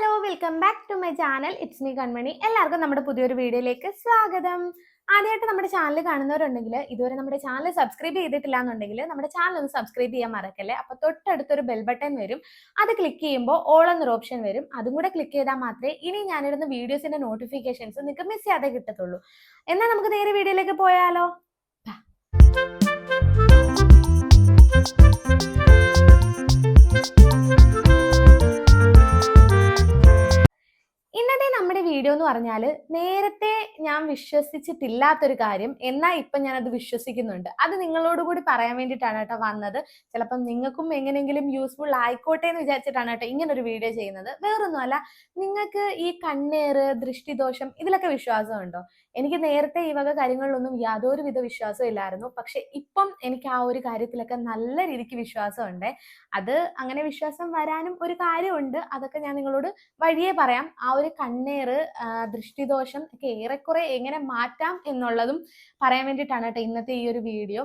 Hello welcome back to my channel it's me Kanmani എല്ലാവർക്കും നമ്മുടെ പുതിയൊരു വീഡിയോയിലേക്ക് സ്വാഗതം. ആദ്യമായിട്ട് നമ്മുടെ ചാനൽ കാണുന്നവരുണ്ടെങ്കിൽ ഇതുവരെ നമ്മുടെ ചാനൽ സബ്സ്ക്രൈബ് ചെയ്തിട്ടില്ല എന്നുണ്ടെങ്കിൽ നമ്മുടെ ചാനൽ ഒന്ന് സബ്സ്ക്രൈബ് ചെയ്യാൻ മറക്കല്ലേ? അപ്പോൾ തൊട്ടടുത്തൊരു ബെൽ ബട്ടൺ വരും. അത് ക്ലിക്ക് ചെയ്യുമ്പോൾ ഓൾ എന്നൊരു ഓപ്ഷൻ വരും. അതും കൂടെ ക്ലിക്ക് ചെയ്താൽ മാത്രമേ ഇനി ഞാനിടുന്ന വീഡിയോസിന്റെ നോട്ടിഫിക്കേഷൻസ് നിങ്ങൾക്ക് മിസ് ചെയ്യാതെ കിട്ടത്തുള്ളൂ. എന്നാൽ നമുക്ക് നേരെ വീഡിയോയിലേക്ക് പോയാലോ? ഇന്നത്തെ നമ്മുടെ വീഡിയോ എന്ന് പറഞ്ഞാൽ നേരത്തെ ഞാൻ വിശ്വസിച്ചിട്ടില്ലാത്തൊരു കാര്യം എന്നാൽ ഇപ്പം അത് വിശ്വസിക്കുന്നുണ്ട്. അത് നിങ്ങളോട് കൂടി പറയാൻ വേണ്ടിയിട്ടാണ് കേട്ടോ വന്നത്. ചിലപ്പം നിങ്ങൾക്കും എങ്ങനെയെങ്കിലും യൂസ്ഫുൾ ആയിക്കോട്ടെ എന്ന് വിചാരിച്ചിട്ടാണ് കേട്ടോ ഒരു വീഡിയോ ചെയ്യുന്നത്. വേറൊന്നുമല്ല നിങ്ങൾക്ക് ഈ കണ്ണേറ് ദൃഷ്ടിദോഷം ഇതിലൊക്കെ വിശ്വാസമുണ്ടോ? എനിക്ക് നേരത്തെ ഈ വക കാര്യങ്ങളിലൊന്നും യാതൊരു വിധ വിശ്വാസവും ഇല്ലായിരുന്നു. പക്ഷെ ഇപ്പം എനിക്ക് ആ ഒരു കാര്യത്തിലൊക്കെ നല്ല രീതിക്ക് വിശ്വാസമുണ്ട്. അത് അങ്ങനെ വിശ്വാസം വരാനും ഒരു കാര്യമുണ്ട്. അതൊക്കെ ഞാൻ നിങ്ങളോട് വഴിയേ പറയാം. ആ ഒരു കണ്ണേറ് ദൃഷ്ടിദോഷം ഒക്കെ ഏറെക്കുറെ എങ്ങനെ മാറ്റാം എന്നുള്ളതും പറയാൻ വേണ്ടിയിട്ടാണ് കേട്ടോ ഇന്നത്തെ ഈ ഒരു വീഡിയോ.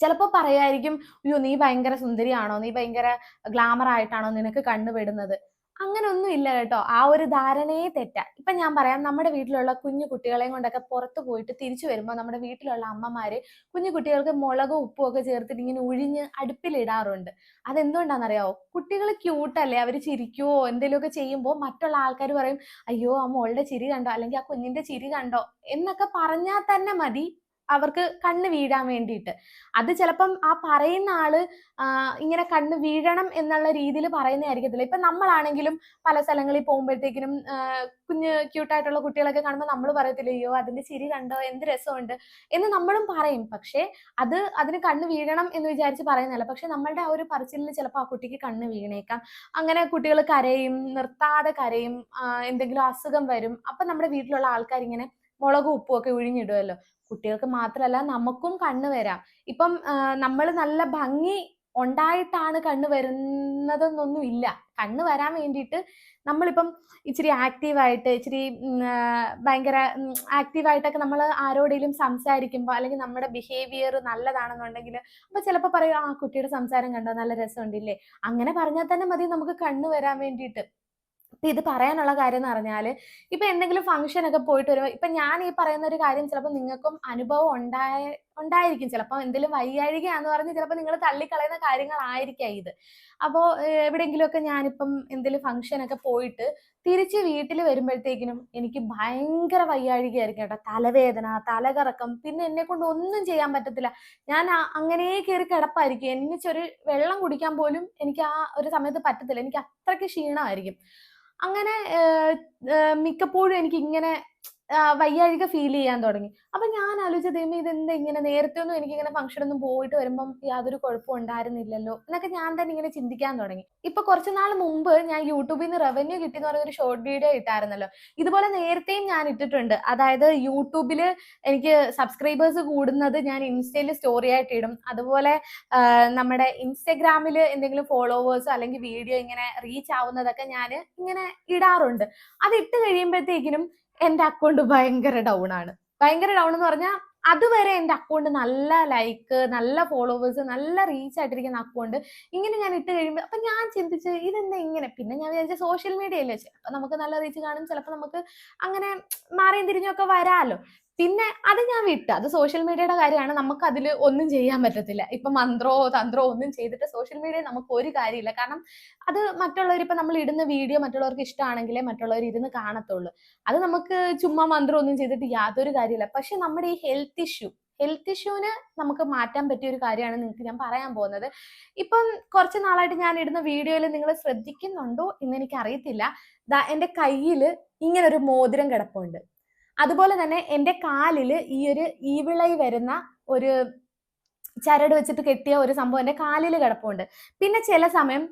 ചിലപ്പോൾ പറയായിരിക്കും അയ്യോ നീ ഭയങ്കര സുന്ദരിയാണോ? നീ ഭയങ്കര ഗ്ലാമർ ആയിട്ടാണോ നിനക്ക് കണ്ണുപെടുന്നത് അങ്ങനെ ഒന്നും ഇല്ല കേട്ടോ. ആ ഒരു ധാരണയെ തെറ്റാ. ഇപ്പൊ ഞാൻ പറയാം നമ്മുടെ വീട്ടിലുള്ള കുഞ്ഞു കുട്ടികളെയും കൊണ്ടൊക്കെ പുറത്ത് പോയിട്ട് തിരിച്ചു വരുമ്പോൾ നമ്മുടെ വീട്ടിലുള്ള അമ്മമാര് കുഞ്ഞു കുട്ടികൾക്ക് മുളകും ഉപ്പും ഒക്കെ ചേർത്തിട്ട് ഇങ്ങനെ ഉഴിഞ്ഞ് അടുപ്പിലിടാറുണ്ട് അതെന്തുകൊണ്ടാണെന്നറിയാവോ? കുട്ടികൾ ക്യൂട്ടല്ലേ അവർ ചിരിക്കുവോ? എന്തെങ്കിലുമൊക്കെ ചെയ്യുമ്പോൾ മറ്റുള്ള ആൾക്കാർ പറയും അയ്യോ ആ മോളുടെ ചിരി കണ്ടോ? അല്ലെങ്കിൽ ആ കുഞ്ഞിന്റെ ചിരി കണ്ടോ? എന്നൊക്കെ പറഞ്ഞാൽ തന്നെ മതി. അവർക്ക് കണ്ണ് വീഴാൻ വേണ്ടിയിട്ട്. അത് ചിലപ്പം ആ പറയുന്ന ആൾ ഇങ്ങനെ കണ്ണ് വീഴണം എന്നുള്ള രീതിയിൽ പറയുന്നതായിരിക്കത്തില്ല. ഇപ്പൊ നമ്മളാണെങ്കിലും പല സ്ഥലങ്ങളിൽ പോകുമ്പോഴത്തേക്കിനും കുഞ്ഞ് ക്യൂട്ടായിട്ടുള്ള കുട്ടികളൊക്കെ കാണുമ്പോൾ നമ്മൾ പറയത്തില്ല അയ്യോ അതിന്റെ ചിരി കണ്ടോ എന്ത് രസമുണ്ട് എന്ന് നമ്മളും പറയും. പക്ഷേ അത് അതിന് കണ്ണ് വീഴണം എന്ന് വിചാരിച്ച് പറയുന്നതല്ല. പക്ഷെ നമ്മളുടെ ആ ഒരു പറച്ചിലിൽ ചിലപ്പോൾ ആ കുട്ടിക്ക് കണ്ണ് വീണേക്കാം. അങ്ങനെ കുട്ടികൾ കരയും നിർത്താതെ കരയും എന്തെങ്കിലും അസുഖം വരും. അപ്പൊ നമ്മുടെ വീട്ടിലുള്ള ആൾക്കാർ ഇങ്ങനെ മുളകും ഉപ്പും ഒക്കെ ഒഴിഞ്ഞിടുമല്ലോ കുട്ടികൾക്ക് മാത്രമല്ല നമുക്കും കണ്ണ് വരാം. ഇപ്പം നമ്മൾ നല്ല ഭംഗി ഉണ്ടായിട്ടാണ് കണ്ണ് വരുന്നതെന്നൊന്നും ഇല്ല. കണ്ണ് വരാൻ വേണ്ടിയിട്ട് നമ്മളിപ്പം ഇച്ചിരി ആക്റ്റീവായിട്ട് ഇച്ചിരി ഭയങ്കര ആക്റ്റീവായിട്ടൊക്കെ നമ്മൾ ആരോടെങ്കിലും സംസാരിക്കുമ്പോൾ അല്ലെങ്കിൽ നമ്മുടെ ബിഹേവിയർ നല്ലതാണെന്നുണ്ടെങ്കിൽ അപ്പൊ ചിലപ്പോൾ പറയും ആ കുട്ടിയുടെ സംസാരം കണ്ടോ? നല്ല രസമുണ്ടില്ലേ അങ്ങനെ പറഞ്ഞാൽ തന്നെ മതി നമുക്ക് കണ്ണ് വരാൻ വേണ്ടിയിട്ട്. ഇപ്പൊ ഇത് പറയാനുള്ള കാര്യം എന്ന് പറഞ്ഞാൽ ഇപ്പൊ എന്തെങ്കിലും ഫംഗ്ഷൻ ഒക്കെ പോയിട്ട് വരുമ്പോൾ ഇപ്പൊ ഞാൻ ഈ പറയുന്ന ഒരു കാര്യം ചിലപ്പോൾ നിങ്ങൾക്കും അനുഭവം ഉണ്ടായ ഉണ്ടായിരിക്കും. ചിലപ്പോൾ എന്തെങ്കിലും വയ്യാഴികയാന്ന് പറഞ്ഞ് ചിലപ്പോൾ നിങ്ങൾ തള്ളിക്കളയുന്ന കാര്യങ്ങളായിരിക്കാം ഇത്. അപ്പോൾ എവിടെയെങ്കിലുമൊക്കെ ഞാനിപ്പം എന്തെങ്കിലും ഫംഗ്ഷൻ ഒക്കെ പോയിട്ട് തിരിച്ച് വീട്ടിൽ വരുമ്പോഴത്തേക്കിനും എനിക്ക് ഭയങ്കര വയ്യാഴികയായിരിക്കും കേട്ടോ. തലവേദന തലകറക്കം പിന്നെ എന്നെ കൊണ്ട് ഒന്നും ചെയ്യാൻ പറ്റത്തില്ല. ഞാൻ അങ്ങനെ കയറി കിടപ്പായിരിക്കും. എന്നിച്ചൊരു വെള്ളം കുടിക്കാൻ പോലും എനിക്ക് ആ ഒരു സമയത്ത് പറ്റത്തില്ല. എനിക്ക് അത്രയ്ക്ക് ക്ഷീണമായിരിക്കും. അങ്ങനെ മിക്കപ്പോഴും എനിക്ക് ഇങ്ങനെ വയ്യാഴിക ഫീൽ ചെയ്യാൻ തുടങ്ങി. അപ്പൊ ഞാൻ ആലോചിച്ച ദൈവം ഇതെന്താ ഇങ്ങനെ? നേരത്തെ ഒന്നും എനിക്ക് ഇങ്ങനെ ഫംഗ്ഷൻ ഒന്നും പോയിട്ട് വരുമ്പം യാതൊരു കുഴപ്പവും ഉണ്ടായിരുന്നില്ലല്ലോ? എന്നൊക്കെ ഞാൻ തന്നെ ഇങ്ങനെ ചിന്തിക്കാൻ തുടങ്ങി. ഇപ്പൊ കുറച്ച് നാൾ മുമ്പ് ഞാൻ യൂട്യൂബിൽ നിന്ന് റവന്യൂ കിട്ടി എന്ന് പറയുന്ന ഒരു ഷോർട്ട് വീഡിയോ ഇട്ടായിരുന്നല്ലോ. ഇതുപോലെ നേരത്തെയും ഞാൻ ഇട്ടിട്ടുണ്ട്. അതായത് യൂട്യൂബിൽ എനിക്ക് സബ്സ്ക്രൈബേഴ്സ് കൂടുന്നത് ഞാൻ ഇൻസ്റ്റയിൽ സ്റ്റോറി ആയിട്ട് ഇടും. അതുപോലെ നമ്മുടെ ഇൻസ്റ്റഗ്രാമിൽ എന്തെങ്കിലും ഫോളോവേഴ്സ് അല്ലെങ്കിൽ വീഡിയോ ഇങ്ങനെ റീച്ച് ആവുന്നതൊക്കെ ഞാൻ ഇങ്ങനെ ഇടാറുണ്ട്. അത് ഇട്ട് കഴിയുമ്പോഴത്തേക്കിനും എന്റെ അക്കൗണ്ട് ഭയങ്കര ഡൗൺ ആണ്. ഭയങ്കര ഡൗൺ എന്ന് പറഞ്ഞാൽ അതുവരെ എന്റെ അക്കൗണ്ട് നല്ല ലൈക്ക് നല്ല ഫോളോവേഴ്സ് നല്ല റീച്ച് ആയിട്ടിരിക്കുന്ന അക്കൗണ്ട് ഇങ്ങനെ ഞാൻ ഇട്ട് കഴിയുമ്പോൾ അപ്പൊ ഞാൻ ചിന്തിച്ച് ഇതെന്താ ഇങ്ങനെ? പിന്നെ ഞാൻ വിചാരിച്ച സോഷ്യൽ മീഡിയ അല്ലേ? ചിലപ്പോൾ നമുക്ക് നല്ല റീച്ച് കാണും ചിലപ്പോൾ നമുക്ക് അങ്ങനെ മാറിയും തിരിഞ്ഞൊക്കെ വരാമല്ലോ പിന്നെ അത് ഞാൻ വിട്ടു. അത് സോഷ്യൽ മീഡിയയുടെ കാര്യമാണ്. നമുക്ക് അതിൽ ഒന്നും ചെയ്യാൻ പറ്റത്തില്ല. ഇപ്പൊ മന്ത്രോ തന്ത്രോ ഒന്നും ചെയ്തിട്ട് സോഷ്യൽ മീഡിയ നമുക്ക് ഒരു കാര്യമില്ല. കാരണം അത് മറ്റുള്ളവർ ഇപ്പൊ നമ്മൾ ഇടുന്ന വീഡിയോ മറ്റുള്ളവർക്ക് ഇഷ്ടമാണെങ്കിലേ മറ്റുള്ളവർ ഇരുന്ന് കാണത്തുള്ളൂ. അത് നമുക്ക് ചുമ്മാ മന്ത്രം ഒന്നും ചെയ്തിട്ട് യാതൊരു കാര്യമില്ല. പക്ഷെ നമ്മുടെ ഈ ഹെൽത്ത് ഇഷ്യൂ ഹെൽത്ത് ഇഷ്യൂവിന് നമുക്ക് മാറ്റാൻ പറ്റിയ ഒരു കാര്യമാണ് നിങ്ങൾക്ക് ഞാൻ പറയാൻ പോകുന്നത്. ഇപ്പം കുറച്ച് നാളായിട്ട് ഞാൻ ഇടുന്ന വീഡിയോയിൽ നിങ്ങൾ ശ്രദ്ധിക്കുന്നുണ്ടോ എന്ന് എനിക്ക് അറിയത്തില്ല എന്റെ കയ്യിൽ ഇങ്ങനെ ഒരു മോതിരം കിടപ്പുണ്ട്. അതുപോലെ തന്നെ എന്റെ കാലിൽ ഈ ഒരു ഈവിളയി വരുന്ന ഒരു ചരട് വെച്ചിട്ട് കെട്ടിയ ഒരു സംഭവം എന്റെ കാലിൽ കിടപ്പുണ്ട്. പിന്നെ ചില സമയം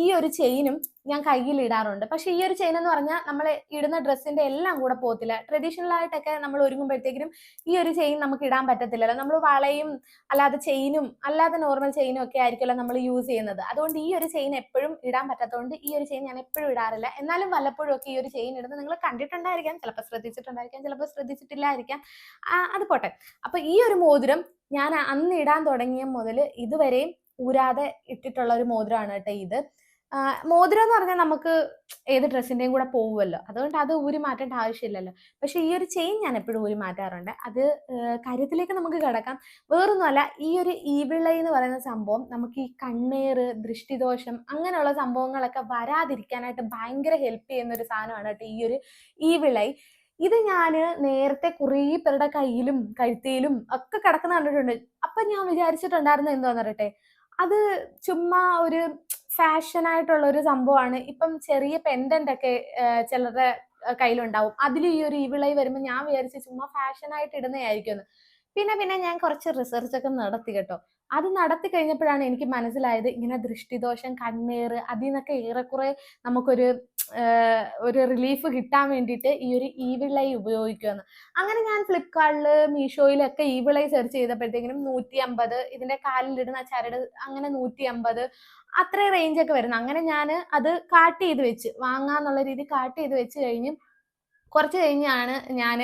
ഈ ഒരു ചെയിനും ഞാൻ കയ്യിൽ ഇടാറുണ്ട് പക്ഷെ ഈ ഒരു ചെയിൻ എന്ന് പറഞ്ഞാൽ നമ്മൾ ഇടുന്ന ഡ്രസ്സിന്റെ എല്ലാം കൂടെ പോകത്തില്ല. ട്രഡീഷണൽ ആയിട്ടൊക്കെ നമ്മൾ ഒരുങ്ങുമ്പോഴത്തേക്കും ഈ ഒരു ചെയിൻ നമുക്ക് ഇടാൻ പറ്റത്തില്ലല്ലോ. നമ്മൾ വളയും അല്ലാതെ ചെയിനും അല്ലാതെ നോർമൽ ചെയിനും ഒക്കെ ആയിരിക്കുമല്ലോ നമ്മൾ യൂസ് ചെയ്യുന്നത്. അതുകൊണ്ട് ഈ ഒരു ചെയിൻ എപ്പോഴും ഇടാൻ പറ്റാത്തതുകൊണ്ട് ഈ ഒരു ചെയിൻ ഞാൻ എപ്പോഴും ഇടാറില്ല. എന്നാലും വല്ലപ്പോഴും ഒക്കെ ഈ ഒരു ചെയിൻ ഇടുന്നത് നിങ്ങൾ കണ്ടിട്ടുണ്ടായിരിക്കാം. ചിലപ്പോൾ ശ്രദ്ധിച്ചിട്ടുണ്ടായിരിക്കാം ചിലപ്പോൾ ശ്രദ്ധിച്ചിട്ടില്ലായിരിക്കാം. അത് പോട്ടെ. അപ്പൊ ഈ ഒരു മോതിരം ഞാൻ അന്ന് ഇടാൻ തുടങ്ങിയ മുതൽ ഇതുവരെയും ഊരാതെ ഇട്ടിട്ടുള്ള ഒരു മോതിരമാണ് കേട്ടോ ഇത്. മോതിരം എന്ന് പറഞ്ഞാൽ നമുക്ക് ഏത് ഡ്രസ്സിന്റെയും കൂടെ പോകുമല്ലോ അതുകൊണ്ട് അത് ഊരി മാറ്റേണ്ട ആവശ്യമില്ലല്ലോ. പക്ഷെ ഈ ഒരു ചെയിൻ ഞാൻ എപ്പോഴും ഊരി മാറ്റാറുണ്ട്. അത് കാര്യത്തിലേക്ക് നമുക്ക് കിടക്കാം. വേറൊന്നുമല്ല ഈ ഒരു ഈവിള എന്ന് പറയുന്ന സംഭവം നമുക്ക് ഈ കണ്ണേറ് ദൃഷ്ടിദോഷം അങ്ങനെയുള്ള സംഭവങ്ങളൊക്കെ വരാതിരിക്കാനായിട്ട് ഭയങ്കര ഹെൽപ്പ് ചെയ്യുന്ന ഒരു സാധനമാണ് കേട്ടോ ഈ ഒരു ഈവിളൈ ഇത് ഞാൻ നേരത്തെ കുറേ പേരുടെ കയ്യിലും കഴുത്തിയിലും ഒക്കെ കിടക്കുന്ന കണ്ടിട്ടുണ്ട്. അപ്പൊ ഞാൻ വിചാരിച്ചിട്ടുണ്ടായിരുന്നു എന്തോന്നറിയട്ടെ അത് ചുമ്മാ ഒരു ഫാഷൻ ആയിട്ടുള്ള ഒരു സംഭവമാണ് ഇപ്പം ചെറിയ പെൻഡന്റ് ഒക്കെ ചിലരുടെ കയ്യിലുണ്ടാവും. അതിൽ ഈ ഒരു ഇവിളായി വരുമ്പോൾ ഞാൻ വിചാരിച്ച് ചുമ്മാ ഫാഷൻ ആയിട്ട് ഇടുന്നതായിരിക്കും എന്ന് പിന്നെ പിന്നെ ഞാൻ കുറച്ച് റിസർച്ച് ഒക്കെ നടത്തി കേട്ടോ. അത് നടത്തി കഴിഞ്ഞപ്പോഴാണ് എനിക്ക് മനസ്സിലായത് ഇങ്ങനെ ദൃഷ്ടിദോഷം കണ്ണീർ അതിൽ നിന്നൊക്കെ ഏറെക്കുറെ നമുക്കൊരു ഒരു റിലീഫ് കിട്ടാൻ വേണ്ടിയിട്ട് ഈ ഒരു ഈവിളൈ ഉപയോഗിക്കുമെന്ന് അങ്ങനെ ഞാൻ ഫ്ലിപ്കാർട്ടിൽ മീഷോയിലൊക്കെ ഈവിളൈ സെർച്ച് ചെയ്തപ്പോഴത്തേക്കിനും നൂറ്റി അമ്പത് ഇതിന്റെ കാലിലിടുന്ന ചരട് അങ്ങനെ നൂറ്റി അമ്പത് അത്ര റേഞ്ചൊക്കെ വരുന്നു. അങ്ങനെ ഞാൻ അത് കാട്ട് ചെയ്ത് വെച്ച് വാങ്ങാന്നുള്ള രീതി കാട്ട് ചെയ്ത് വെച്ച് കഴിഞ്ഞ് കുറച്ച് കഴിഞ്ഞാണ് ഞാൻ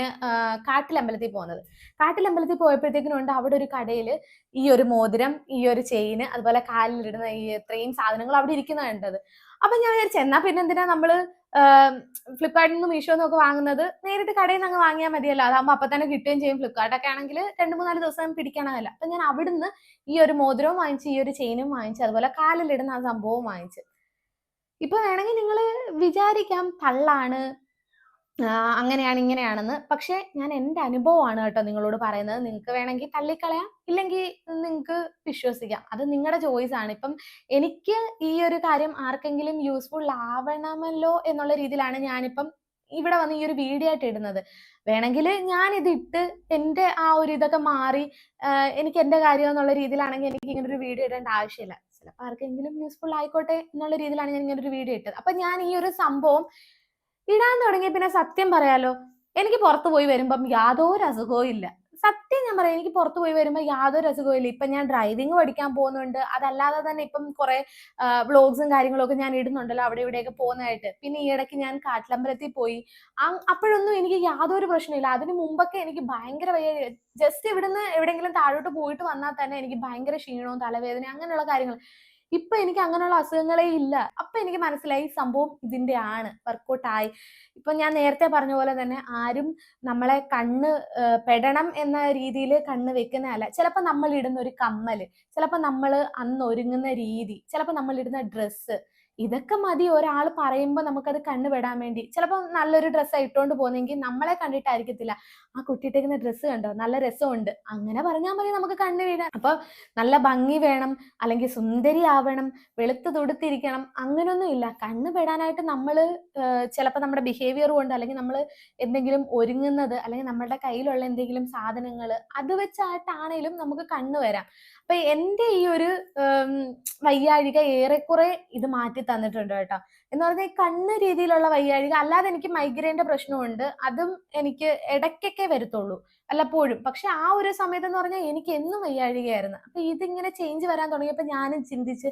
കാട്ടിലമ്പലത്തിൽ പോകുന്നത്. കാട്ടിലമ്പലത്തിൽ പോയപ്പോഴത്തേക്കിനും ഉണ്ട് അവിടെ ഒരു കടയിൽ ഈ ഒരു മോതിരം ഈ ഒരു ചെയിന് അതുപോലെ കാലിലിടുന്ന ഈ ഇത്രയും സാധനങ്ങൾ അവിടെ ഇരിക്കുന്ന അപ്പൊ ഞാൻ വിചാരിച്ചു എന്നാ പിന്നെ എന്തിനാ നമ്മൾ ഫ്ലിപ്കാർട്ടിൽ നിന്നും മീഷോ നിന്നൊക്കെ വാങ്ങുന്നത്? നേരിട്ട് കടയിൽ നിന്ന് അങ്ങ് വാങ്ങിയാൽ മതിയല്ലോ. അതാകുമ്പോൾ അപ്പൊ തന്നെ കിട്ടുകയും ചെയ്യും. ഫ്ലിപ്കാർട്ടൊക്കെ ആണെങ്കിൽ രണ്ട് മൂന്നാൽ ദിവസം പിടിക്കണമല്ല അപ്പൊ ഞാൻ അവിടുന്ന് ഈ ഒരു മോതിരവും വാങ്ങിച്ച് ഈ ഒരു ചെയിനും വാങ്ങിച്ച് അതുപോലെ കാലിലിടുന്ന ആ സംഭവം വാങ്ങിച്ച്. ഇപ്പൊ വേണമെങ്കിൽ നിങ്ങൾ വിചാരിക്കാം തള്ളാണ് അങ്ങനെയാണ് ഇങ്ങനെയാണെന്ന്. പക്ഷെ ഞാൻ എന്റെ അനുഭവമാണ് കേട്ടോ നിങ്ങളോട് പറയുന്നത്. നിങ്ങൾക്ക് വേണമെങ്കിൽ തള്ളിക്കളയാം ഇല്ലെങ്കിൽ നിങ്ങൾക്ക് വിശ്വസിക്കാം. അത് നിങ്ങളുടെ ചോയ്സ് ആണ്. ഇപ്പം എനിക്ക് ഈ ഒരു കാര്യം ആർക്കെങ്കിലും യൂസ്ഫുൾ ആവണമല്ലോ എന്നുള്ള രീതിയിലാണ് ഞാനിപ്പം ഇവിടെ വന്ന് ഈ ഒരു വീഡിയോ ആയിട്ട് ഇടുന്നത്. വേണമെങ്കിൽ ഞാൻ ഇത് ഇട്ട് എന്റെ ആ ഒരു ഇതൊക്കെ മാറി എനിക്ക് എന്റെ കാര്യം എന്നുള്ള രീതിയിലാണെങ്കിൽ എനിക്ക് ഇങ്ങനെ ഒരു വീഡിയോ ഇടേണ്ട ആവശ്യമില്ല. ചിലപ്പോൾ ആർക്കെങ്കിലും യൂസ്ഫുൾ ആയിക്കോട്ടെ എന്നുള്ള രീതിയിലാണ് ഞാൻ ഇങ്ങനെ ഒരു വീഡിയോ ഇട്ടത്. അപ്പൊ ഞാൻ ഈ ഒരു സംഭവം ഇടാൻ തുടങ്ങിയ പിന്നെ സത്യം പറയാലോ എനിക്ക് പുറത്തു പോയി വരുമ്പം യാതൊരു അസുഖവും ഇല്ല. സത്യം ഞാൻ പറയാം എനിക്ക് പുറത്തു പോയി വരുമ്പോൾ യാതൊരു അസുഖവും ഇല്ല. ഇപ്പൊ ഞാൻ ഡ്രൈവിംഗ് പഠിക്കാൻ പോകുന്നുണ്ട്. അതല്ലാതെ തന്നെ ഇപ്പം കുറെ വ്ളോഗ്സും കാര്യങ്ങളൊക്കെ ഞാൻ ഇടുന്നുണ്ടല്ലോ അവിടെ ഇവിടെയൊക്കെ പോകുന്നതായിട്ട്. പിന്നെ ഈ ഇടയ്ക്ക് ഞാൻ കാട്ടിലമ്പലത്തിൽ പോയി. അപ്പോഴൊന്നും എനിക്ക് യാതൊരു പ്രശ്നമില്ല അതിന് മുമ്പൊക്കെ എനിക്ക് ഭയങ്കര വയ്യ ജസ്റ്റ് ഇവിടുന്ന് എവിടെയെങ്കിലും താഴോട്ട് പോയിട്ട് വന്നാൽ തന്നെ എനിക്ക് ഭയങ്കര ക്ഷീണവും തലവേദന അങ്ങനെയുള്ള കാര്യങ്ങൾ. ഇപ്പൊ എനിക്ക് അങ്ങനെയുള്ള അസുഖങ്ങളേ ഇല്ല. അപ്പൊ എനിക്ക് മനസ്സിലായി സംഭവം ഇതിന്റെ ആണ് വർക്കൗട്ട് ആയി ഇപ്പൊ ഞാൻ നേരത്തെ പറഞ്ഞ പോലെ തന്നെ ആരും നമ്മളെ കണ്ണ് പെടണം എന്ന രീതിയിൽ കണ്ണ് വെക്കുന്നതല്ല. ചിലപ്പോൾ നമ്മൾ ഇടുന്ന ഒരു കമ്മൽ ചിലപ്പോൾ നമ്മൾ അന്ന് ഒരുങ്ങുന്ന രീതി ചിലപ്പോൾ നമ്മൾ ഇടുന്ന ഡ്രസ്സ് ഇതൊക്കെ മതി ഒരാൾ പറയുമ്പോൾ നമുക്കത് കണ്ണുപെടാൻ വേണ്ടി. ചിലപ്പോൾ നല്ലൊരു ഡ്രസ്സ് ഇട്ടുകൊണ്ട് പോകുന്നെങ്കിൽ നമ്മളെ കണ്ടിട്ടായിരിക്കത്തില്ല. ആ കുട്ടി ഇട്ടേക്കുന്ന ഡ്രസ്സ് കണ്ടോ? നല്ല രസമുണ്ട് അങ്ങനെ പറഞ്ഞാൽ മതി നമുക്ക് കണ്ണ് വീഴാൻ. അപ്പൊ നല്ല ഭംഗി വേണം അല്ലെങ്കിൽ സുന്ദരി ആവണം വെളുത്ത് തുടുത്തിരിക്കണം അങ്ങനെയൊന്നും ഇല്ല. കണ്ണുപെടാനായിട്ട് നമ്മൾ ചിലപ്പോൾ നമ്മുടെ ബിഹേവിയർ കൊണ്ട് അല്ലെങ്കിൽ നമ്മൾ എന്തെങ്കിലും ഒരുങ്ങുന്നത് അല്ലെങ്കിൽ നമ്മുടെ കയ്യിലുള്ള എന്തെങ്കിലും സാധനങ്ങൾ അത് വെച്ചായിട്ടാണേലും നമുക്ക് കണ്ണ് വരാം. അപ്പൊ എന്റെ ഈ ഒരു വയ്യാഴിക ഏറെക്കുറെ ഇത് മാറ്റി തന്നിട്ടുണ്ട് കേട്ടോ. എന്ന് പറഞ്ഞാൽ കണ്ണ് രീതിയിലുള്ള വയ്യാഴിക അല്ലാതെ എനിക്ക് മൈഗ്രെയിന്റെ പ്രശ്നമുണ്ട് അതും എനിക്ക് ഇടയ്ക്കൊക്കെ വരത്തുള്ളൂ. വല്ലപ്പോഴും. പക്ഷെ ആ ഒരു സമയത്ത് എന്ന് പറഞ്ഞാൽ എനിക്ക് എന്നും വയ്യാഴികയായിരുന്നു. അപ്പൊ ഇതിങ്ങനെ ചേഞ്ച് വരാൻ തുടങ്ങിയപ്പോൾ ഞാനും ചിന്തിച്ച്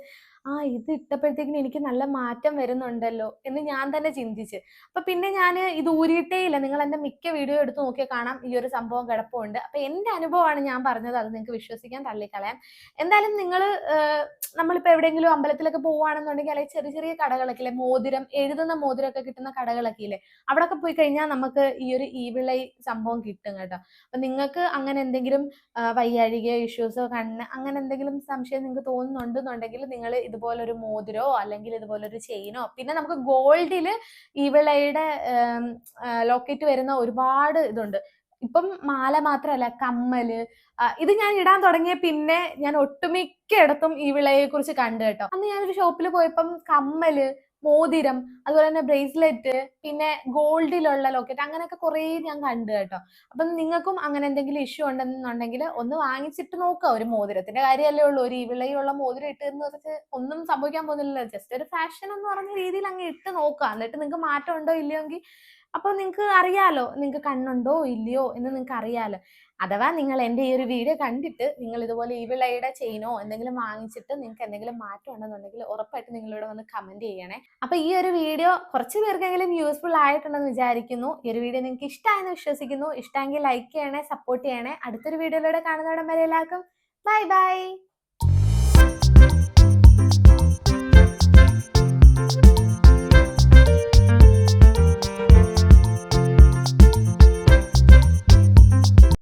ആ ഇത് ഇട്ടപ്പോഴത്തേക്കിന് എനിക്ക് നല്ല മാറ്റം വരുന്നുണ്ടല്ലോ എന്ന് ഞാൻ തന്നെ ചിന്തിച്ച്. അപ്പൊ പിന്നെ ഞാൻ ഇത് ഊരിയിട്ടേ ഇല്ല നിങ്ങൾ എന്റെ മിക്ക വീഡിയോ എടുത്ത് നോക്കിയാൽ കാണാം ഈ ഒരു സംഭവം കിടപ്പുണ്ട്. അപ്പൊ എന്റെ അനുഭവമാണ് ഞാൻ പറഞ്ഞത്. അത് നിങ്ങൾക്ക് വിശ്വസിക്കാൻ തള്ളിക്കളയാം. എന്തായാലും നിങ്ങൾ നമ്മളിപ്പോ എവിടെയെങ്കിലും അമ്പലത്തിലൊക്കെ പോവുകയാണെന്നുണ്ടെങ്കിൽ അല്ലെങ്കിൽ ചെറിയ ചെറിയ കടകളൊക്കെ ഇല്ലേ? മോതിരം എഴുതുന്ന മോതിരമൊക്കെ കിട്ടുന്ന കടകളൊക്കെ ഇല്ലേ? അവിടെയൊക്കെ പോയി കഴിഞ്ഞാൽ നമുക്ക് ഈ ഒരു ഈവിളൈ സംഭവം കിട്ടും കേട്ടോ. അപ്പൊ നിങ്ങൾക്ക് അങ്ങനെ എന്തെങ്കിലും വയ്യാഴിക വയ്യാഴികയോ ഇഷ്യൂസോ കണ്ണ് അങ്ങനെ എന്തെങ്കിലും സംശയം നിങ്ങൾക്ക് തോന്നുന്നുണ്ടെന്നുണ്ടെങ്കിൽ നിങ്ങൾ ഇതുപോലൊരു മോതിരോ അല്ലെങ്കിൽ ഇതുപോലൊരു ചെയിനോ പിന്നെ നമുക്ക് ഗോൾഡിൽ ഈവിളയുടെ ലോക്കറ്റ് വരുന്ന ഒരുപാട് ഇതുണ്ട്. ഇപ്പം മാല മാത്രമല്ല കമ്മൽ ഇത് ഞാൻ ഇടാൻ തുടങ്ങിയ പിന്നെ ഞാൻ ഒട്ടുമിക്കയിടത്തും ഈ വിളയെ കുറിച്ച് കണ്ടു കേട്ടോ. അന്ന് ഞാനൊരു ഷോപ്പിൽ പോയപ്പം കമ്മൽ മോതിരം അതുപോലെ തന്നെ ബ്രേസ്ലെറ്റ് പിന്നെ ഗോൾഡിലുള്ള ലോക്കറ്റ് അങ്ങനെയൊക്കെ കുറേ ഞാൻ കണ്ടു കേട്ടോ. അപ്പം നിങ്ങൾക്കും അങ്ങനെ എന്തെങ്കിലും ഇഷ്യൂ ഉണ്ടെന്നുണ്ടെങ്കിൽ ഒന്ന് വാങ്ങിച്ചിട്ട് നോക്കുക. ഒരു മോതിരത്തിന്റെ കാര്യമല്ലേ ഉള്ളൂ. ഒരു ഇവിളയുള്ള മോതിരം ഇട്ട് എന്ന് വെച്ച് ഒന്നും സംഭവിക്കാൻ പോകുന്നില്ലല്ലോ. ജസ്റ്റ് ഒരു ഫാഷൻ എന്ന് പറഞ്ഞ രീതിയിൽ അങ്ങ് ഇട്ട് നോക്കുക. എന്നിട്ട് നിങ്ങൾക്ക് മാറ്റം ഉണ്ടോ ഇല്ലയോ എങ്കിൽ അപ്പൊ നിങ്ങൾക്ക് അറിയാലോ നിങ്ങൾക്ക് കണ്ണുണ്ടോ ഇല്ലയോ എന്ന് നിങ്ങക്ക് അറിയാലോ. അഥവാ നിങ്ങൾ എന്റെ ഈ ഒരു വീഡിയോ കണ്ടിട്ട് നിങ്ങൾ ഇതുപോലെ ഈ വിളയുടെ ചെയിനോ എന്തെങ്കിലും വാങ്ങിച്ചിട്ട് നിങ്ങൾക്ക് എന്തെങ്കിലും മാറ്റം ഉണ്ടെന്നുണ്ടെങ്കിൽ ഉറപ്പായിട്ട് നിങ്ങളിവിടെ വന്ന് കമന്റ് ചെയ്യണേ. അപ്പൊ ഈ ഒരു വീഡിയോ കുറച്ച് പേർക്കെങ്കിലും യൂസ്ഫുൾ ആയിട്ടുണ്ടെന്ന് വിചാരിക്കുന്നു. ഈ ഒരു വീഡിയോ നിങ്ങൾക്ക് ഇഷ്ടമായെന്ന് വിശ്വസിക്കുന്നു. ഇഷ്ടമെങ്കിൽ ലൈക്ക് ചെയ്യണേ സപ്പോർട്ട് ചെയ്യണേ. അടുത്തൊരു വീഡിയോയിലൂടെ കാണുന്നവിടം വരെ എല്ലാവർക്കും ബൈ ബൈ